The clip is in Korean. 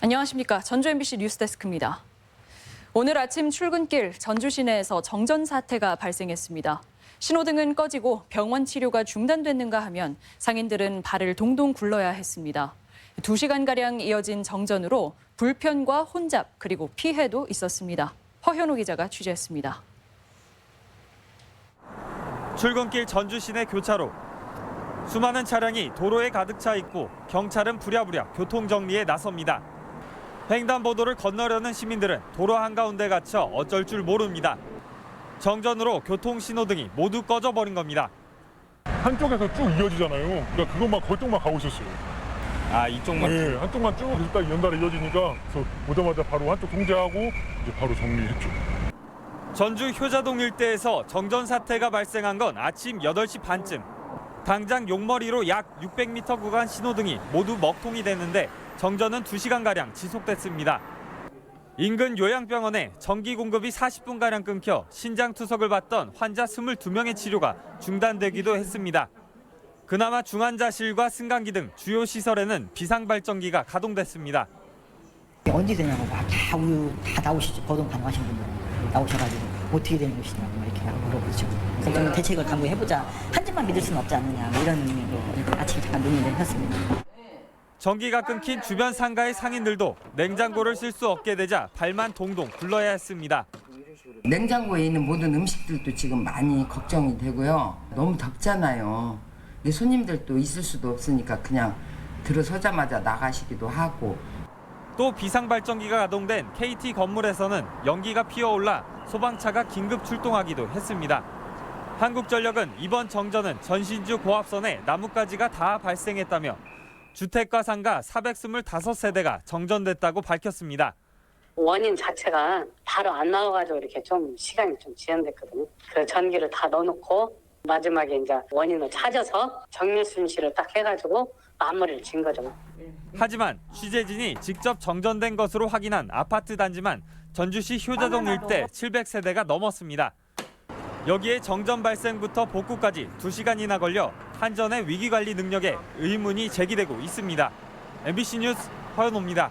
안녕하십니까. 전주 MBC 뉴스데스크입니다. 오늘 아침 출근길 전주 시내에서 정전 사태가 발생했습니다. 신호등은 꺼지고 병원 치료가 중단됐는가 하면 상인들은 발을 동동 굴러야 했습니다. 2시간가량 이어진 정전으로 불편과 혼잡 그리고 피해도 있었습니다. 허현호 기자가 취재했습니다. 출근길 전주 시내 교차로 수많은 차량이 도로에 가득 차 있고 경찰은 부랴부랴 교통 정리에 나섭니다. 횡단보도를 건너려는 시민들은 도로 한가운데 갇혀 어쩔 줄 모릅니다. 정전으로 교통 신호등이 모두 꺼져 버린 겁니다. 한쪽에서 쭉 이어지잖아요. 그러니까 그것만 그쪽만 가고 있었어요. 아 이쪽만 네, 한쪽만 쭉 일단 연달아 이어지니까 그래서 오자마자 바로 한쪽 통제하고 이제 바로 정리했죠. 전주 효자동 일대에서 정전 사태가 발생한 건 아침 8시 반쯤. 당장 용머리로 약 600m 구간 신호등이 모두 먹통이 됐는데 정전은 2시간가량 지속됐습니다. 인근 요양병원에 전기 공급이 40분가량 끊겨 신장 투석을 받던 환자 22명의 치료가 중단되기도 했습니다. 그나마 중환자실과 승강기 등 주요 시설에는 비상발전기가 가동됐습니다. 언제 되냐고 막 다 우유 다 나오시죠 거동 가능하신 분들 나오셔가지고 어떻게 되는 것이냐고 막 이렇게 물어보죠. 그래서 좀 대책을 강구해보자. 한 집만 믿을 수는 없지 않느냐 뭐 이런 의미로 아침에 잠깐 논의를 했습니다. 전기가 끊긴 주변 상가의 상인들도 냉장고를 쓸 수 없게 되자 발만 동동 굴러야 했습니다. 냉장고에 있는 모든 음식들도 지금 많이 걱정이 되고요. 너무 덥잖아요. 손님들도 있을 수도 없으니까 그냥 들어서자마자 나가시기도 하고 또 비상발전기가 가동된 KT 건물에서는 연기가 피어올라 소방차가 긴급 출동하기도 했습니다. 한국전력은 이번 정전은 전신주 고압선에 나뭇가지가 다 발생했다며 주택과 상가 425세대가 정전됐다고 밝혔습니다. 원인 자체가 바로 안 나와가지고 이렇게 좀 시간이 좀 지연됐거든요. 그 전기를 다 넣어놓고 마지막에 이제 원인을 찾아서 정밀 순시를 딱 해가지고 마무리를 진 거죠. 하지만 취재진이 직접 정전된 것으로 확인한 아파트 단지만 전주시 효자동 일대 700세대가 넘었습니다. 여기에 정전 발생부터 복구까지 2시간이나 걸려 한전의 위기관리 능력에 의문이 제기되고 있습니다. MBC 뉴스 허연호입니다.